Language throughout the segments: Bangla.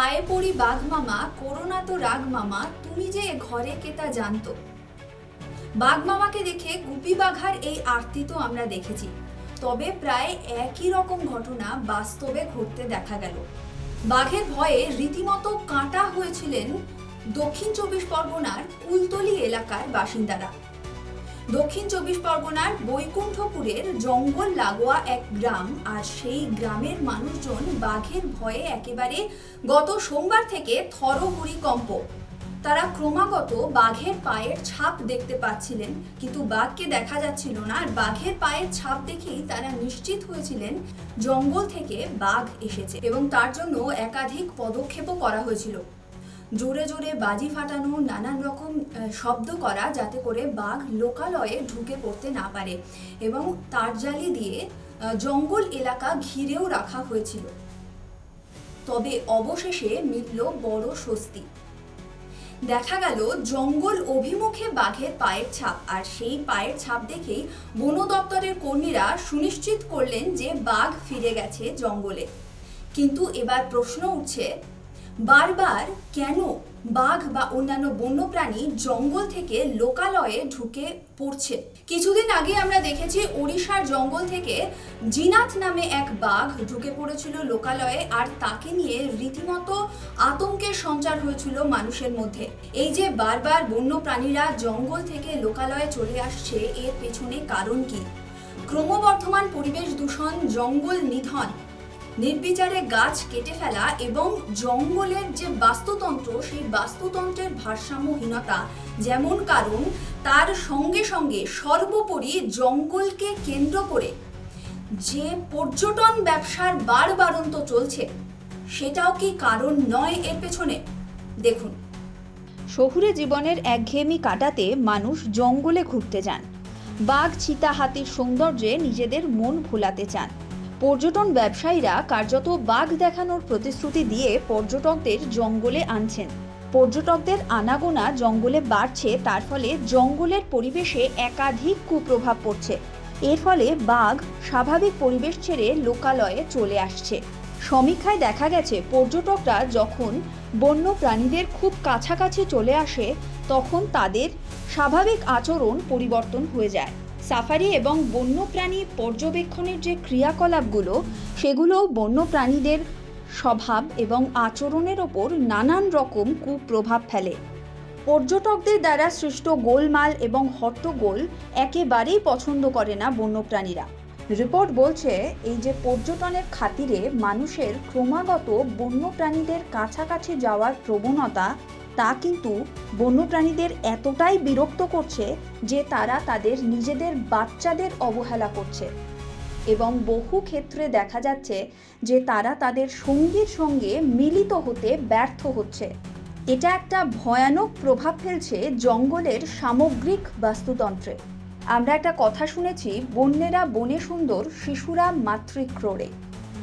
পায়ে পড়ি বাঘ মামা, করোনা তো রাগ মামা, তুমি যে ঘরে কেতা জানতো? বাঘ মামাকে দেখে গুপি বাঘার এই আরতি তো আমরা দেখেছি। তবে প্রায় একই রকম ঘটনা বাস্তবে ঘটতে দেখা গেল। বাঘের ভয়ে রীতিমতো কাঁটা হয়েছিলেন দক্ষিণ চব্বিশ পরগনার কুলতলি এলাকার বাসিন্দারা। দক্ষিণ চব্বিশ পরগনার বৈকুণ্ঠপুরের জঙ্গল লাগোয়া এক গ্রাম, আর সেই গ্রামের মানুষজন বাঘের ভয়ে একেবারে গত সোমবার থেকে থরহরিকম্প তারা ক্রমাগত বাঘের পায়ের ছাপ দেখতে পাচ্ছিলেন, কিন্তু বাঘকে দেখা যাচ্ছিল না, আর বাঘের পায়ের ছাপ দেখেই তারা নিশ্চিত হয়েছিলেন জঙ্গল থেকে বাঘ এসেছে এবং তার জন্য একাধিক পদক্ষেপও করা হয়েছিল। জোরে জোরে বাজি ফাটানো, নানান রকম শব্দ করা যাতে করে বাঘ লোকালয়ে ঢুকে পড়তে না পারে এবং তারজালি দিয়ে জঙ্গল এলাকা ঘিরেও রাখা হয়েছিল। তবে অবশেষে মিলল বড় স্বস্তি। দেখা গেল জঙ্গল অভিমুখে বাঘের পায়ের ছাপ, আর সেই পায়ের ছাপ দেখেই বন দপ্তরের কর্মীরা সুনিশ্চিত করলেন যে বাঘ ফিরে গেছে জঙ্গলে। কিন্তু এবার প্রশ্ন উঠছে বারবার কেন বাঘ বা অন্যান্য বন্যপ্রাণী জঙ্গল থেকে লোকালয়ে ঢুকে পড়ছে? কিছুদিন আগে আমরা দেখেছি ওড়িশার জঙ্গল থেকে জিনাথ নামে এক বাঘ ঢুকে পড়েছিল লোকালয়ে আর তাকে নিয়ে রীতিমতো আতঙ্কের সঞ্চার হয়েছিল মানুষের মধ্যে। এই যে বারবার বন্যপ্রাণীরা জঙ্গল থেকে লোকালয়ে চলে আসছে, এর পেছনে কারণ কি? ক্রমবর্ধমান পরিবেশ দূষণ, জঙ্গল নিধন নির্বিচারে গাছ কেটে ফেলা এবং জঙ্গলের যে বাস্তুতন্ত্র, সেই বাস্তুতন্ত্রের ভারসাম্যহীনতা যেমন কারণ, তার সঙ্গে সঙ্গে সর্বোপরি জঙ্গলকে কেন্দ্র করে যে পর্যটন ব্যবসার বাড়বাড়ন্ত চলছে, সেটাও কি কারণ নয় এর পেছনে? দেখুন। শহুরে জীবনের একঘেয়েমি কাটাতে মানুষ জঙ্গলে ঘুরতে যান। বাঘ চিতা হাতির সৌন্দর্যে নিজেদের মন ভোলাতে চান। পর্যটন ব্যবসায়ীরা কার্যত বাঘ দেখানোর প্রতিশ্রুতি দিয়ে পর্যটকদের জঙ্গলে আনছেন। পর্যটকদের আনাগোনা জঙ্গলে বাড়ছে, তার ফলে জঙ্গলের পরিবেশে একাধিক কুপ্রভাব পড়ছে। এর ফলে বাঘ স্বাভাবিক পরিবেশ ছেড়ে লোকালয়ে চলে আসছে। সমীক্ষায় দেখা গেছে, পর্যটকরা যখন বন্য প্রাণীদের খুব কাছাকাছি চলে আসে, তখন তাদের স্বাভাবিক আচরণ পরিবর্তন হয়ে যায়। সাফারি এবং বন্যপ্রাণী পর্যবেক্ষণের যে ক্রিয়াকলাপগুলো সেগুলো বন্যপ্রাণীদের স্বভাব এবং আচরণের ওপর নানান রকম কুপ্রভাব ফেলে। পর্যটকদের দ্বারা সৃষ্ট গোলমাল এবং হট্টগোল একেবারেই পছন্দ করে না বন্যপ্রাণীরা। রিপোর্ট বলছে, এই যে পর্যটনের খাতিরে মানুষের ক্রমাগত বন্যপ্রাণীদের কাছাকাছি যাওয়ার প্রবণতা তা কিন্তু বন্যপ্রাণীদের এতটাই বিরক্ত করছে যে তারা তাদের নিজেদের বাচ্চাদের অবহেলা করছে। এবং বহু ক্ষেত্রে দেখা যাচ্ছে যে তারা তাদের সঙ্গীর সঙ্গে মিলিত হতে ব্যর্থ হচ্ছে। এটা একটা ভয়ানক প্রভাব ফেলছে জঙ্গলের সামগ্রিক বাস্তুতন্ত্রে। আমরা একটা কথা শুনেছি, বন্যেরা বনে সুন্দর, শিশুরা মাতৃক্রোড়ে।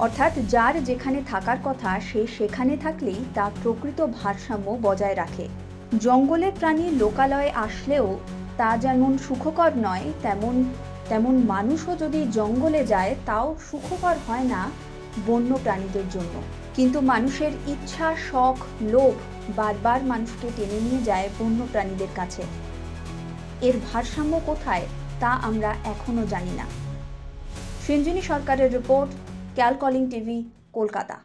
অর্থাৎ যার যেখানে থাকার কথা, সে সেখানে থাকলেই তা প্রকৃত ভারসাম্য বজায় রাখে। জঙ্গলের প্রাণী লোকালয়ে আসলেও তা যেমন সুখকর নয়, তেমন তেমন মানুষও যদি জঙ্গলে যায়, তাও সুখকর হয় না বন্য প্রাণীদের জন্য। কিন্তু মানুষের ইচ্ছা, শখ, লোভ বারবার মানুষকে টেনে নিয়ে যায় বন্য প্রাণীদের কাছে। এর ভারসাম্য কোথায় তা আমরা এখনও জানি না। সৃঞ্জিনী সরকারের রিপোর্ট ক্যালকলিং টিভি কলকাতা।